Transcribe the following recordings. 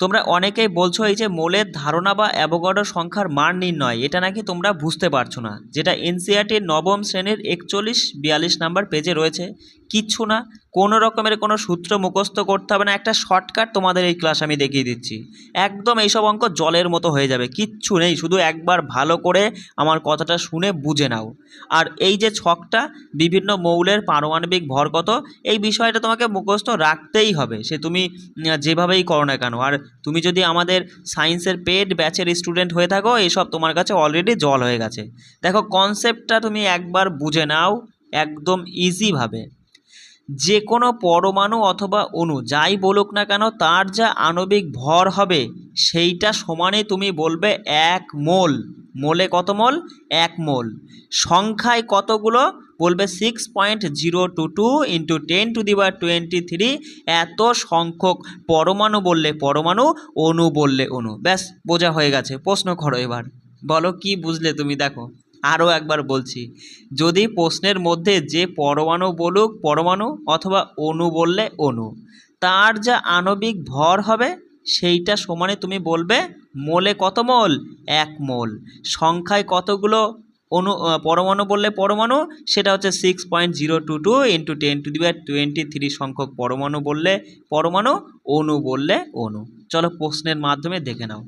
তোমরা অনেকেই বলছো এই যে মোলের ধারণা বা অ্যাভোগাড্রো সংখ্যার মান নির্ণয়, এটা নাকি তোমরা বুঝতে পারছ না। যেটা এনসিআরটির নবম শ্রেণির একচল্লিশ বিয়াল্লিশ নাম্বার পেজে রয়েছে। কিচ্ছু না, কোনো রকমের কোনো সূত্র মুখস্থ করতে হবে না। একটা শর্টকাট তোমাদের এই ক্লাস আমি দেখিয়ে দিচ্ছি। একদম এইসব অঙ্ক জলের মতো হয়ে যাবে, কিচ্ছু নেই। শুধু একবার ভালো করে আমার কথাটা শুনে বুঝে নাও। আর এই যে ছকটা, বিভিন্ন মৌলের পারমাণবিক ভর কত, এই বিষয়টা তোমাকে মুখস্থ রাখতেই হবে। সে তুমি যেভাবেই করো না কেন। আর তুমি যদি আমাদের সায়েন্সের পেড ব্যাচের স্টুডেন্ট হয়ে থাকো, এসব তোমার কাছে অলরেডি জল হয়ে গেছে। দেখো কনসেপ্টটা তুমি একবার বুঝে নাও, একদম ইজিভাবে যে কোনো পরমাণু অথবা অণু যাই বলুক না কেন, তার যা আণবিক ভর হবে, সেইটা সমানে তুমি বলবে এক মোল। মোলে কত মোল? এক মোল। সংখ্যায় কতগুলো? বলবে six point zero two two into ten to the বা টোয়েন্টি থ্রি এত সংখ্যক পরমাণু বললে পরমাণু, অণু বললে অণু। ব্যাস, বোঝা হয়ে গেছে। প্রশ্ন করো এবার। বলো, কি বুঝলে তুমি? দেখো। আরও একবার বলছি, যদি প্রশ্নের মধ্যে যে পরমাণু বলুক, পরমাণু অথবা অণু বললে অণু, তার যা আণবিক ভর হবে, সেইটা সমানে তুমি বলবে মোলে কত মোল? এক মোল। সংখ্যায় কতগুলো অনু পরমাণু বললে পরমাণু? সেটা হচ্ছে six point zero two two into ten to the twenty three সংখ্যক পরমাণু বললে পরমাণু, অণু বললে অণু। চলো প্রশ্নের মাধ্যমে দেখে নাও।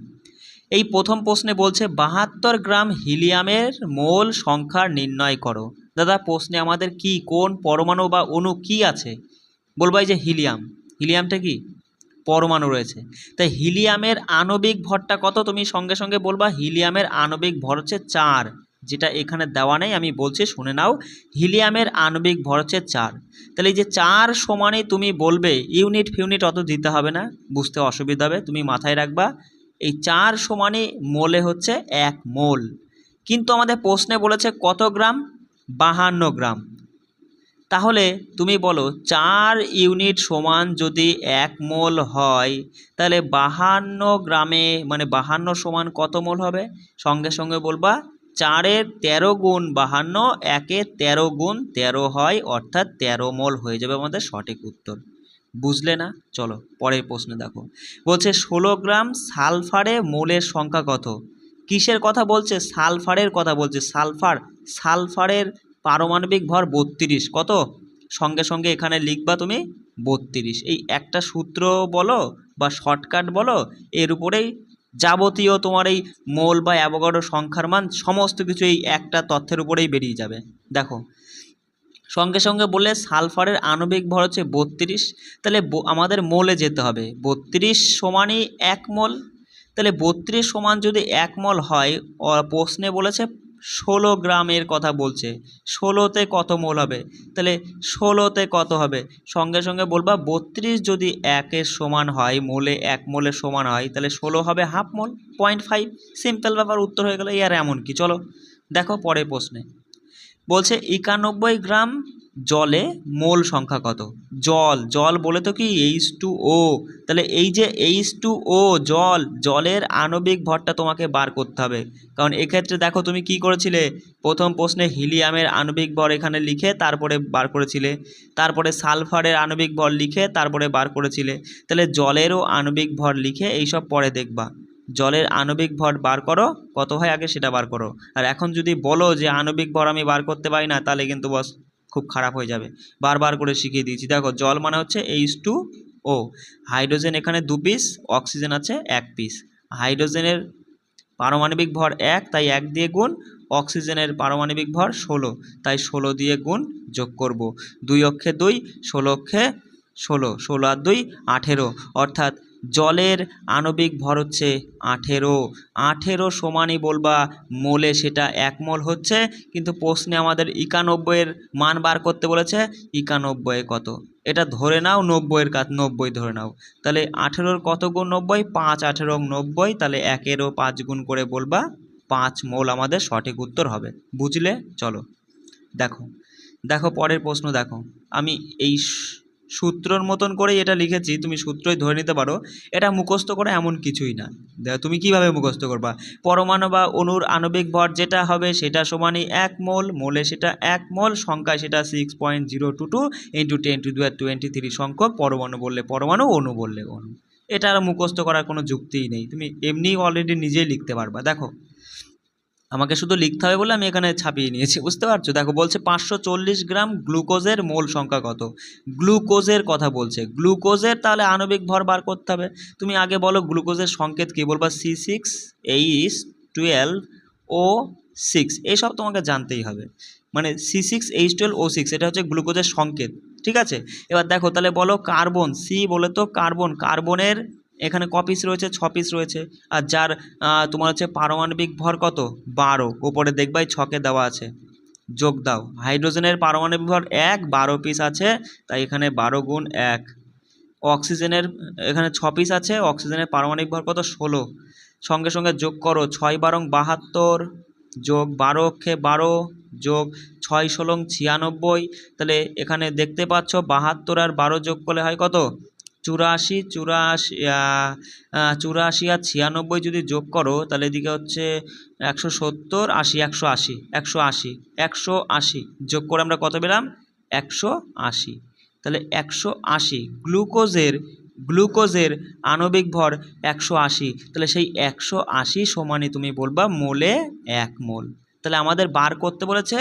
এই প্রথম প্রশ্নে বলছে, বাহাত্তর গ্রাম হিলিয়ামের মোল সংখ্যা নির্ণয় করো। দাদা, প্রশ্নে আমাদের কি, কোন পরমাণু বা অণু কি আছে? বলব এই যে হিলিয়াম। হিলিয়ামটা কি? পরমাণু রয়েছে। তাই হিলিয়ামের আণবিক ভরটা কত? তুমি সঙ্গে সঙ্গে বলবা, হিলিয়ামের আণবিক ভর হচ্ছে চার, যেটা এখানে দেওয়া নেই, আমি বলছি শুনে নাও, হিলিয়ামের আণবিক ভর হচ্ছে চার। তাহলে এই যে চার সমানে তুমি বলবে, ইউনিট ফিউনিট অত দিতে হবে না, বুঝতে অসুবিধা হবে, তুমি মাথায় রাখবা। এই চার সমানে মোলে হচ্ছে এক মোল। কিন্তু আমাদের প্রশ্নে বলেছে কত গ্রাম? বাহান্ন গ্রাম। তাহলে তুমি বলো, চার ইউনিট সমান যদি এক মোল হয়, তাহলে বাহান্ন গ্রামে মানে বাহান্ন সমান কত মোল হবে? সঙ্গে সঙ্গে বলবা চারের তেরো গুণ বাহান্ন, একে তেরো গুণ তেরো হয়, অর্থাৎ তেরো মোল হয়ে যাবে আমাদের সঠিক উত্তর। বুঝলে না? চলো, পরের প্রশ্নে দেখো। বলছে, ষোলো গ্রাম সালফারে মোলের সংখ্যা কত? কিসের কথা বলছে? সালফারের কথা বলছে। সালফার, সালফারের পারমাণবিক ভর বত্রিশ। কত? সঙ্গে সঙ্গে এখানে লিখবা তুমি, বত্রিশ। এই একটা সূত্র বলো বা শর্টকাট বলো, এর উপরেই যাবতীয় তোমার এই মোল বা অ্যাভোগাড্রো সংখ্যার মান, সমস্ত কিছু এই একটা তথ্যের উপরেই বেরিয়ে যাবে। দেখো সঙ্গে সঙ্গে বললে সালফারের আণবিক ভর হচ্ছে বত্রিশ। তাহলে আমাদের মোলে যেতে হবে। বত্রিশ সমানই এক মোল। তাহলে বত্রিশ সমান যদি এক মল হয় প্রশ্নে বলেছে ষোলো গ্রামের কথা বলছে। ষোলোতে কত মোল হবে? তাহলে ষোলোতে কত হবে? সঙ্গে সঙ্গে বলবা বত্রিশ যদি একের সমান হয়, মোলে এক মোলের সমান হয়, তাহলে ষোলো হবে half mole point five simple ব্যাপার, উত্তর হয়ে গেল এই আর এমন কি? চলো, দেখো পরের প্রশ্নে। বলছে একানব্বই গ্রাম জলে মোল সংখ্যা কত? জল। জল বলে তো কি? এইচ টু ও তাহলে এই যে এইচ টু ও জল, জলের আণবিক ভরটা তোমাকে বার করতে হবে। কারণ এক্ষেত্রে দেখো তুমি কি করেছিলে? প্রথম প্রশ্নে হিলিয়ামের আণবিক ভর এখানে লিখে তারপরে বার করেছিলে। তারপরে সালফারের আণবিক ভর লিখে তারপরে বার করেছিলে। তাহলে জলেরও আণবিক ভর লিখে এইসব পরে দেখবা। জলের আণবিক ভর বার করো, কত হয় আগে সেটা বার করো। আর এখন যদি বলো যে আণবিক ভর আমি বার করতে পারি না, তাহলে কিন্তু বস খুব খারাপ হয়ে যাবে। বারবার করে শিখিয়ে দিয়েছি। দেখো, জল মানে হচ্ছে এইচ টু ও হাইড্রোজেন এখানে দু পিস অক্সিজেন আছে এক পিস হাইড্রোজেনের পারমাণবিক ভর এক, তাই এক দিয়ে গুণ অক্সিজেনের পারমাণবিক ভর ষোলো। তাই ষোলো দিয়ে গুণ যোগ করব। দুই অক্ষে দুই, ষোলো অক্ষে ষোলো। ষোলো আর দুই, আঠেরো। অর্থাৎ জলের আণবিক ভর হচ্ছে আঠেরো। আঠেরো সমানই বলবা মোলে সেটা এক মোল হচ্ছে, কিন্তু প্রশ্নে আমাদের একানব্বইয়ের মান বার করতে বলেছে, একানব্বইয়ে কত? এটা ধরে নাও, নব্বইয়ের কাজ নব্বই ধরে নাও। তাহলে আঠেরোর কত গুণ নব্বই? পাঁচ আঠেরো নব্বই, তাহলে একেরও পাঁচ গুণ করে বলবা পাঁচ মোল আমাদের সঠিক উত্তর হবে। বুঝলে? চলো। দেখো দেখো পরের প্রশ্ন দেখো। আমি এই সূত্রর মতন করেই এটা লিখেছি, তুমি সূত্রই ধরে নিতে পারো। এটা মুখস্থ করা এমন কিছুই না। দেখো, তুমি কীভাবে মুখস্থ করবা? পরমাণু বা অণুর আণবিক ভর যেটা হবে সেটা সমানই এক মোল, মোলে সেটা এক মোল, সংখ্যায় সেটা six point zero two two into ten to to twenty three সংখ্যক পরমাণু বললে পরমাণু, অণু বললে অণু। এটা আর মুখস্থ করার কোনো যুক্তিই নেই। তুমি এমনিই অলরেডি নিজেই লিখতে পারবা। দেখো আমাকে শুধু লিখতে হবে বলে আমি এখানে ছাপিয়ে নিয়েছি, বুঝতে পারছ? দেখো, বলছে পাঁচশো চল্লিশ গ্রাম গ্লুকোজের মোল সংখ্যা কত? গ্লুকোজের কথা বলছে। গ্লুকোজের তাহলে আণবিক ভর বার করতে হবে। তুমি আগে বলো গ্লুকোজের সংকেত কী? বলবা C six H twelve O six এইসব তোমাকে জানতেই হবে। মানে C six H twelve O six এটা হচ্ছে গ্লুকোজের সংকেত, ঠিক আছে? এবার দেখো, তাহলে বলো কার্বন সি বলে তো কার্বন। কার্বনের এখানে ক পিস রয়েছে? ছ পিস রয়েছে। আর যার তোমার হচ্ছে পারমাণবিক ভর কত? বারো। ওপরে দেখবাই ছকে দেওয়া আছে। যোগ দাও। হাইড্রোজেনের পারমাণবিক ভর এক, বারো পিস আছে। তাই এখানে বারো গুণ এক। অক্সিজেনের, এখানে ছ পিস আছে। অক্সিজেনের পারমাণবিক ভর কত? ষোলো। সঙ্গে সঙ্গে যোগ করো। ছয় বারং বাহাত্তর যোগ বারো অক্ষে বারো যোগ ছয় ষোলং ছিয়ানব্বই। তাহলে এখানে দেখতে পাচ্ছ বাহাত্তর আর বারো যোগ করলে হয় কত? চুরাশি চুরাশি চুরাশি আর ছিয়ানব্বই যদি যোগ করো, তাহলে এদিকে হচ্ছে একশো সত্তর, আশি, একশো আশি একশো আশি একশো আশি যোগ করে আমরা কত পেলাম? একশো আশি। তাহলে একশো আশি, গ্লুকোজের গ্লুকোজের আণবিক ভর একশো আশি। তাহলে সেই একশো আশি সমানই তুমি বলবা মোলে এক মোল। তাহলে আমাদের বার করতে বলেছে,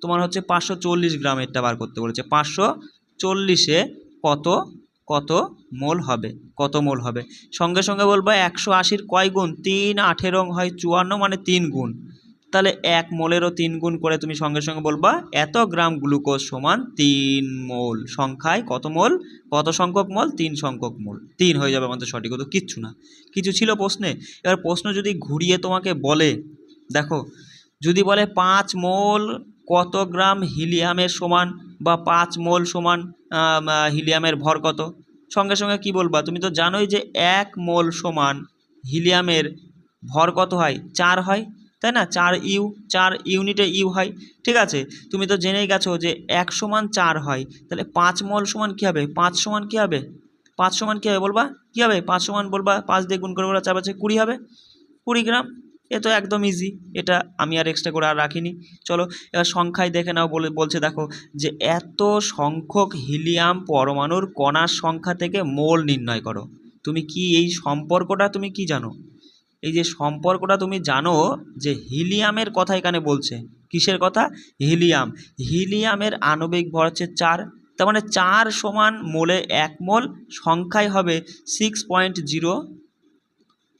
তোমার হচ্ছে পাঁচশো চল্লিশ গ্রাম গ্রামেরটা বার করতে বলেছে। পাঁচশো চল্লিশে কত? কত মোল হবে? কত মোল হবে? সঙ্গে সঙ্গে বলবা একশো আশির কয় গুণ? তিন আঠেরো হয় চুয়ান্ন মানে তিন গুণ। তাহলে এক মোলেরও তিন গুণ করে তুমি সঙ্গে সঙ্গে বলবা এত গ্রাম গ্লুকোজ সমান তিন মোল। সংখ্যায় কত মোল? কত সংখ্যক মোল? তিন সংখ্যক মোল। তিন হয়ে যাবে আমাদের সঠিক তো কিচ্ছু না। কিছু ছিল প্রশ্নে? এবার প্রশ্ন যদি ঘুরিয়ে তোমাকে বলে, দেখো, যদি বলে পাঁচ মোল কত গ্রাম হিলিয়ামের সমান বা পাঁচ মোল সমান হিলিয়ামের ভর কত? সঙ্গে সঙ্গে কি বলবা? তুমি তো জানোই যে এক মোল সমান হিলিয়ামের ভর কত হয়? চার হয়, তাই না? চার ইউ, চার ইউনিটে ইউ হয়, ঠিক আছে? তুমি তো জেনেই গেছো যে এক সমান চার হয়। তাহলে পাঁচ মল সমান কী হবে? পাঁচ সমান কী হবে? পাঁচ সমান কী হবে বলবা? কী হবে? পাঁচ সমান বলবা, পাঁচ দিয়ে গুণ করে বলবা চার পাঁচে কুড়ি হবে। কুড়ি গ্রাম এ তো একদম ইজি এটা আমি আর এক্সট্রা করে আর রাখিনি। চলো, এবার সংখ্যায় দেখে নাও, বলে, বলছে দেখো যে এত সংখ্যক হিলিয়াম পরমাণুর কণার সংখ্যা থেকে মোল নির্ণয় করো। তুমি কি এই সম্পর্কটা তুমি কি জানো? এই যে সম্পর্কটা তুমি জানো যে হিলিয়ামের কথা এখানে বলছে। কিসের কথা? হিলিয়াম। হিলিয়ামের আণবিক ভর হচ্ছে চার, তার মানে চার সমান মোলে এক মোল সংখ্যায় হবে six point zero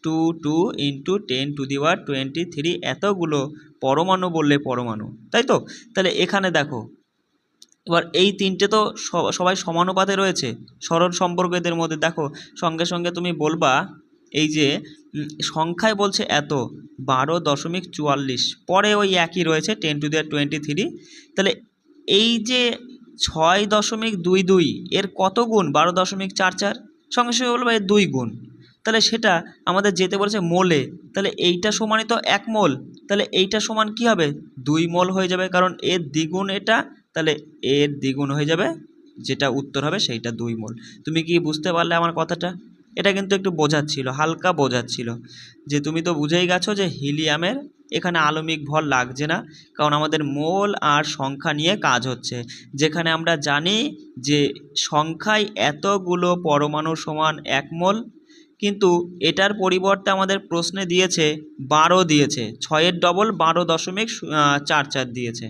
two two into ten to the power twenty three এতগুলো পরমাণু বললে পরমাণু, তাই তো? তাহলে এখানে দেখো, এবার এই তিনটে তো সবাই সমানুপাতে রয়েছে সরল সম্পর্ক এদের মধ্যে দেখো, সঙ্গে সঙ্গে তুমি বলবা, এই যে সংখ্যায় বলছে এত, বারো দশমিক চুয়াল্লিশ, পরে ওই একই রয়েছে ten to there twenty three তাহলে এই যে ছয় দশমিক দুই দুই, এর কত গুণ? বারো দশমিক চার চার, সঙ্গে সঙ্গে বলব এর দুই গুণ। তাহলে সেটা আমাদের যেতে বলেছে মোলে। তাহলে এইটা সমানই তো এক মোল। তাহলে এইটা সমান কি হবে? দুই মোল হয়ে যাবে, কারণ এর দ্বিগুণ এটা। তাহলে এর দ্বিগুণ হয়ে যাবে, যেটা উত্তর হবে সেইটা দুই মোল। তুমি কি বুঝতে পারলে আমার কথাটা? এটা কিন্তু একটু বোঝাচ্ছিল হালকা বোঝাচ্ছিল যে তুমি তো বুঝেই গেছো যে হিলিয়ামের এখানে আলমিক ভর লাগছে না, কারণ আমাদের মোল আর সংখ্যা নিয়ে কাজ হচ্ছে। যেখানে আমরা জানি যে সংখ্যায় এতগুলো পরমাণু সমান এক মোল কিন্তু এটার পরিবর্তে আমাদের প্রশ্নে দিয়েছে বারো দিয়েছে। ছয়ের ডবল বারো দশমিক চার চার দিয়েছে।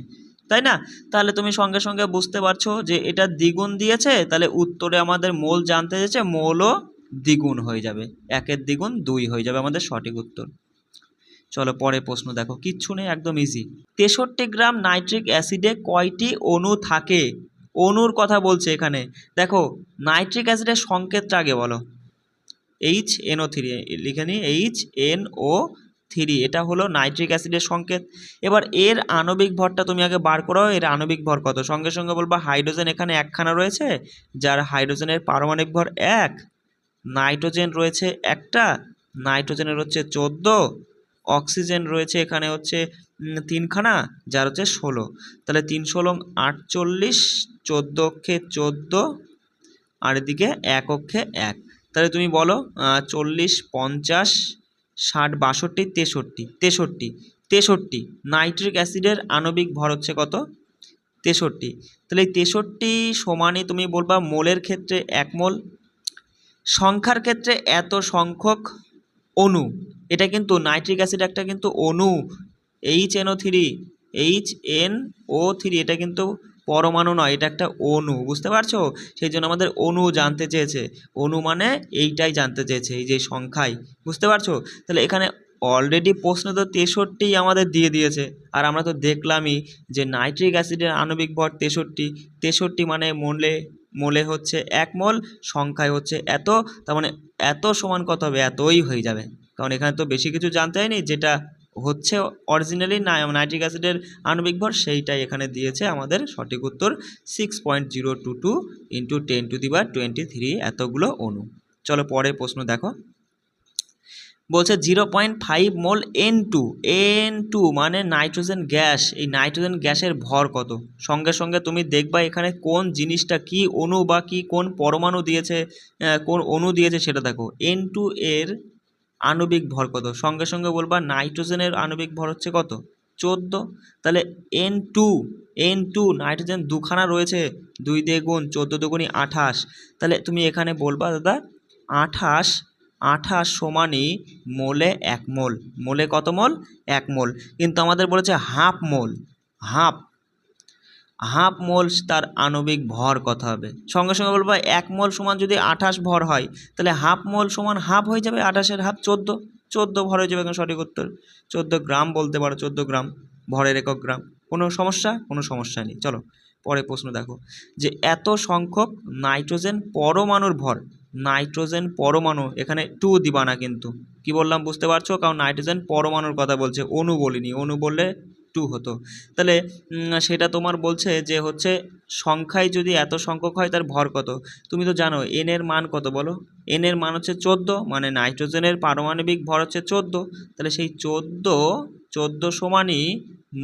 তাই না? তাহলে তুমি সঙ্গে সঙ্গে বুঝতে পারছ যে এটা দ্বিগুণ দিয়েছে, তাহলে উত্তরে আমাদের মোল জানতে চেয়েছে, মোলও দ্বিগুণ হয়ে যাবে। একের দ্বিগুণ দুই হয়ে যাবে আমাদের সঠিক উত্তর। চলো পরে প্রশ্ন দেখো, কিচ্ছু নেই, একদম ইজি তেষট্টি গ্রাম নাইট্রিক অ্যাসিডে কয়টি অণু থাকে? অণুর কথা বলছে এখানে। দেখো, নাইট্রিক অ্যাসিডের সংকেতটা আগে বলো। এইচ এনও থ্রি লিখে নিই এইচ এন ও থ্রি এটা হলো নাইট্রিক অ্যাসিডের সংকেত। এবার এর আণবিক ভরটা তুমি আগে বার করো এর আণবিক ভর কত? সঙ্গে সঙ্গে বলবা হাইড্রোজেন এখানে একখানা রয়েছে, যার হাইড্রোজেনের পারমাণবিক ভর এক, নাইট্রোজেন রয়েছে একটা, নাইট্রোজেনের হচ্ছে চোদ্দ, অক্সিজেন রয়েছে এখানে হচ্ছে তিনখানা, যার হচ্ছে ষোলো। তাহলে তিন ষোলো আটচল্লিশ, চোদ্দ অক্ষে চোদ্দ, আর এদিকে এক অক্ষে এক। তাহলে তুমি বলো চল্লিশ, পঞ্চাশ, ষাট, বাষট্টি, তেষট্টি তেষট্টি তেষট্টি। নাইট্রিক অ্যাসিডের আণবিক ভর হচ্ছে কত? তেষট্টি। তাহলে তেষট্টি সমানই তুমি বলবা মোলের ক্ষেত্রে এক মোল, সংখ্যার ক্ষেত্রে এত সংখ্যক অণু। এটা কিন্তু নাইট্রিক অ্যাসিড একটা কিন্তু অণু H NO three H N O three এটা কিন্তু পরমাণু নয়, এটা একটা অণু, বুঝতে পারছ? সেই জন্য আমাদের অণু জানতে চেয়েছে। অণু মানে এইটাই জানতে চেয়েছে, এই যে সংখ্যায় বুঝতে পারছ? তাহলে এখানে অলরেডি প্রশ্ন তো তেষট্টি আমাদের দিয়ে দিয়েছে, আর আমরা তো দেখলামই যে নাইট্রিক অ্যাসিডের আণবিক ভর তেষট্টি তেষট্টি মানে মোলে মোলে হচ্ছে এক মোল সংখ্যায় হচ্ছে এত, তার মানে এত সমান কত হবে? এতই হয়ে যাবে। কারণ এখানে তো বেশি কিছু জানতে হয়নি, যেটা হচ্ছে অরিজিনালি নাইট্রিক অ্যাসিডের আণবিক ভর সেইটাই এখানে দিয়েছে আমাদের সঠিক উত্তর six point zero two two into ten to the twenty three এতগুলো অণু। চলো পরের প্রশ্ন দেখো। বলছে zero point five mole N two N two মানে নাইট্রোজেন গ্যাস এই নাইট্রোজেন গ্যাসের ভর কত? সঙ্গে সঙ্গে তুমি দেখবা এখানে কোন জিনিসটা কি অণু বা কি কোন পরমাণু দিয়েছে কোন অণু দিয়েছে সেটা দেখো। এন টু এর আণবিক ভর কত? সঙ্গে সঙ্গে বলবা নাইট্রোজেনের আণবিক ভর হচ্ছে কত? চোদ্দ। তাহলে N two N two nitrogen দুখানা রয়েছে, দুই দ্বিগুণ চোদ্দ দুগুণই আঠাশ। তাহলে তুমি এখানে বলবা, দাদা, আঠাশ আঠাশ সমানই মোলে এক মোল। মোলে কত মোল? এক মোল। কিন্তু আমাদের বলেছে half mole, half. Half mole তার আণবিক ভর কত হবে। সঙ্গে সঙ্গে বলব, এক মোল সমান যদি আঠাশ ভর হয়, তাহলে হাফ মোল সমান হাফ হয়ে যাবে আঠাশের হাফ চোদ্দ। চোদ্দ ভর হয়ে যাবে সঠিক উত্তর। চোদ্দ গ্রাম বলতে পারো, চোদ্দ গ্রাম, ভরের একক গ্রাম। কোনো সমস্যা? কোনো সমস্যা নেই। চলো, পরে প্রশ্ন দেখো। যে এত সংখ্যক নাইট্রোজেন পরমাণুর ভর, নাইট্রোজেন পরমাণু, এখানে টু দিবা না কিন্তু। কি বললাম, বুঝতে পারছ? কারণ নাইট্রোজেন পরমাণুর কথা বলছে, অণু বলিনি। অণু বললে টু হতো। তাহলে সেটা তোমার বলছে যে হচ্ছে সংখ্যায় যদি এত সংখ্যক হয় তার ভর কত? তুমি তো জানো এন এর মান কত বলো? এন এর মান হচ্ছে চোদ্দ মানে নাইট্রোজেনের পারমাণবিক ভর হচ্ছে চোদ্দ। তাহলে সেই চোদ্দ চোদ্দ সমানই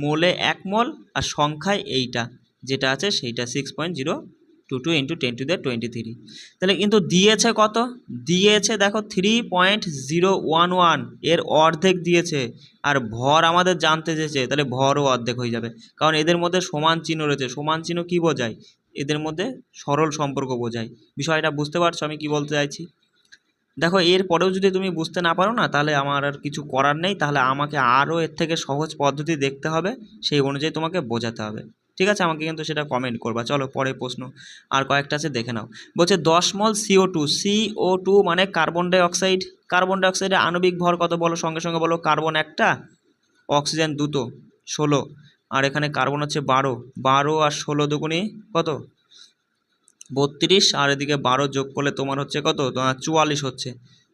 মোলে এক মোল আর সংখ্যায় এইটা, যেটা আছে সেইটা six point zero two two into ten to the twenty three তাহলে কিন্তু দিয়েছে কত? দিয়েছে দেখো থ্রি পয়েন্ট জিরো ওয়ান ওয়ানের অর্ধেক দিয়েছে। আর ভর আমাদের জানতে চেয়েছে, তাহলে ভরও অর্ধেক হয়ে যাবে। কারণ এদের মধ্যে সমান চিহ্ন রয়েছে। সমান চিহ্ন কী বোঝায়? এদের মধ্যে সরল সম্পর্ক বোঝায়। বিষয়টা বুঝতে পারছ? আমি কি বলতে চাইছি? দেখো, এর পরেও যদি তুমি বুঝতে না পারো না, তাহলে আমার আর কিছু করার নেই। তাহলে আমাকে আরও এর থেকে সহজ পদ্ধতি দেখতে হবে। সেই অনুযায়ী তোমাকে বোঝাতে হবে। ঠিক আছে, আমাকে কিন্তু সেটা কমেন্ট করবা। চলো, পরের প্রশ্ন। আর কয়েকটা আছে, দেখে নাও। বলছে দশ mole CO two CO two মানে কার্বন ডাইঅক্সাইড কার্বন ডাই অক্সাইডের আণবিক ভর কত বলো? সঙ্গে সঙ্গে বলো কার্বন একটা অক্সিজেন দুটো, ষোলো। আর এখানে কার্বন হচ্ছে বারো। বারো আর ষোলো দুগুণি কত? বত্রিশ। আর এদিকে বারো যোগ করলে তোমার হচ্ছে কত? চুয়াল্লিশ হচ্ছে।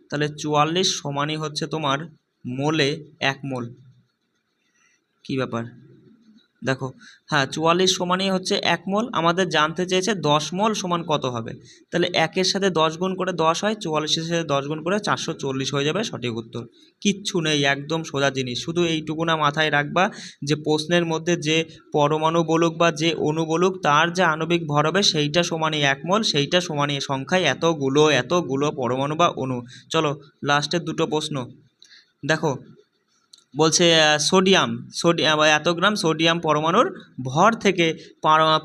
তাহলে চুয়াল্লিশ সমানই হচ্ছে তোমার মোলে এক মোল। কী ব্যাপার? দেখো হ্যাঁ চুয়াল্লিশ সমানই হচ্ছে এক মোল, আমাদের জানতে চেয়েছে দশ মোল সমান কত হবে? তাহলে একের সাথে দশ গুণ করে দশ হয়, চুয়াল্লিশের সাথে দশ গুণ করে চারশো চল্লিশ হয়ে যাবে সঠিক উত্তর। কিচ্ছু নেই, একদম সোজা জিনিস, শুধু এইটুকুনা মাথায় রাখবা যে প্রশ্নের মধ্যে যে পরমাণু বলুক বা যে অণু বলুক, তার যে আণবিক ভর হবে সেইটা সমানই এক মোল, সেইটা সমানই সংখ্যায় এতগুলো এতগুলো পরমাণু বা অণু। চলো লাস্টের দুটো প্রশ্ন। দেখো বলছে সোডিয়াম সোডিয়াম এত গ্রাম সোডিয়াম পরমাণুর ভর থেকে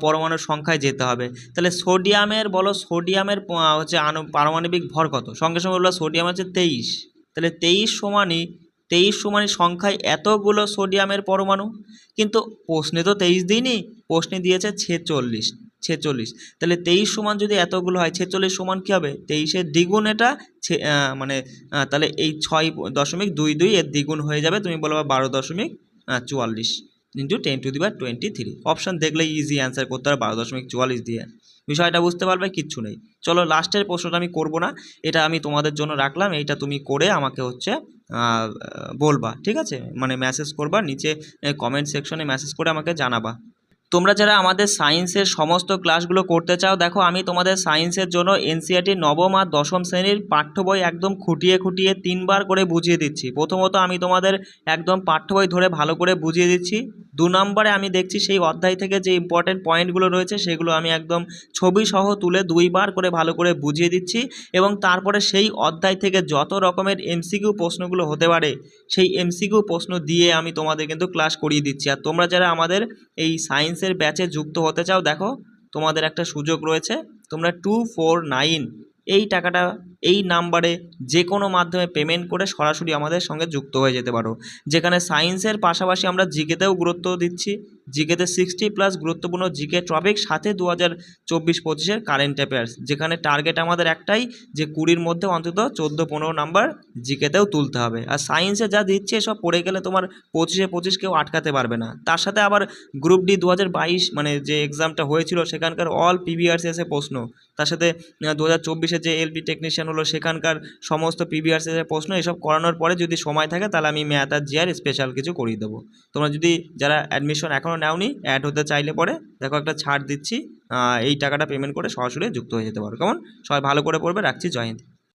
পরমাণুর সংখ্যায় যেতে হবে। তাহলে সোডিয়ামের, বলো সোডিয়ামের হচ্ছে আণু পারমাণবিক ভর কত? সঙ্গে সঙ্গে বলল সোডিয়াম হচ্ছে তেইশ। তাহলে তেইশ সমানই তেইশ সমানই সংখ্যায় এতগুলো সোডিয়ামের পরমাণু। কিন্তু প্রশ্নে তো তেইশ দিইনি, প্রশ্নে দিয়েছে ছেচল্লিশ। ছেচল্লিশ। তাহলে তেইশ সমান যদি এতগুলো হয়, ছেচল্লিশ সমান কী হবে? তেইশের দ্বিগুণ এটা মানে তাহলে এই ছয় দশমিক দুই দুই এর দ্বিগুণ হয়ে যাবে, তুমি বলবা বারো দশমিক চুয়াল্লিশ ইন্টু টেন টু দি বার টোয়েন্টি থ্রি অপশান দেখলে ইজি অ্যান্সার করতে হবে, বারো দশমিক চুয়াল্লিশ দিয়ে। বিষয়টা বুঝতে পারবে, কিচ্ছু নেই। চলো লাস্টের প্রশ্নটা আমি করব না, এটা আমি তোমাদের জন্য রাখলাম, এইটা তুমি করে আমাকে হচ্ছে বলবা, ঠিক আছে? মানে মেসেজ করবা, নিচে কমেন্ট সেকশনে মেসেজ করে আমাকে জানাবা। তোমরা যারা আমাদের সায়েন্সের সমস্ত ক্লাসগুলো করতে চাও, দেখো আমি তোমাদের সায়েন্সের জন্য এনসিআরটি নবম আর দশম শ্রেণির পাঠ্য বই একদম খুঁটিয়ে খুঁটিয়ে তিনবার করে বুঝিয়ে দিচ্ছি। প্রথমত আমি তোমাদের একদম পাঠ্য বই ধরে ভালো করে বুঝিয়ে দিচ্ছি। দু নম্বরে আমি দেখছি সেই অধ্যায় থেকে যে ইম্পর্টেন্ট পয়েন্টগুলো রয়েছে, সেগুলো আমি একদম ছবি সহ তুলে দুইবার করে ভালো করে বুঝিয়ে দিচ্ছি এবং তারপরে সেই অধ্যায় থেকে যত রকমের এমসিকিউ প্রশ্নগুলো হতে পারে, সেই এমসিকিউ প্রশ্ন দিয়ে আমি তোমাদের কিন্তু ক্লাস করিয়ে দিচ্ছি। আর তোমরা যারা আমাদের এই সায়েন্সের ব্যাচে যুক্ত হতে চাও, দেখো তোমাদের একটা সুযোগ রয়েছে। তোমরা টু ফোর নাইন এই টাকাটা এই নাম্বারে যে কোনো মাধ্যমে পেমেন্ট করে সরাসরি আমাদের সঙ্গে যুক্ত হয়ে যেতে পারো। যেখানে সায়েন্সের পাশাপাশি আমরা জিকেতেও গুরুত্ব দিচ্ছি। জিকেতে সিক্সটি প্লাস গুরুত্বপূর্ণ জিকে টপিক সাথে দু হাজার চব্বিশ পঁচিশের কারেন্ট অ্যাফেয়ার্স যেখানে টার্গেট আমাদের একটাই যে কুড়ির মধ্যে অন্তত চোদ্দ পনেরো নাম্বার জিকেতেও তুলতে হবে। আর সায়েন্সে যা দিচ্ছে সব পড়ে গেলে তোমার পঁচিশে পঁচিশ কেউ আটকাতে পারবে না। তার সাথে আবার গ্রুপ ডি দু হাজার বাইশ মানে যে এক্সামটা হয়েছিল, সেখানকার অল পিভিআরসি এসে প্রশ্ন। তার সাথে দু হাজার চব্বিশে যে এলপি টেকনিশিয়ান হলো সেখানকার সমস্ত পিভিআরসি এসে প্রশ্ন এসব করানোর পরে যদি সময় থাকে তাহলে আমি ম্যাথ আর জিয়ার স্পেশাল কিছু করিয়ে দেবো। তোমরা যদি যারা অ্যাডমিশন এখনও নেওনি অ্যাড হতে চাইলে পরে দেখো একটা ছাড় দিচ্ছি এই টাকাটা পেমেন্ট করে সরাসরি যুক্ত হয়ে যেতে পারো। কেমন? সবাই ভালো করে পড়বে, রাখছি, জয় হিন্দ।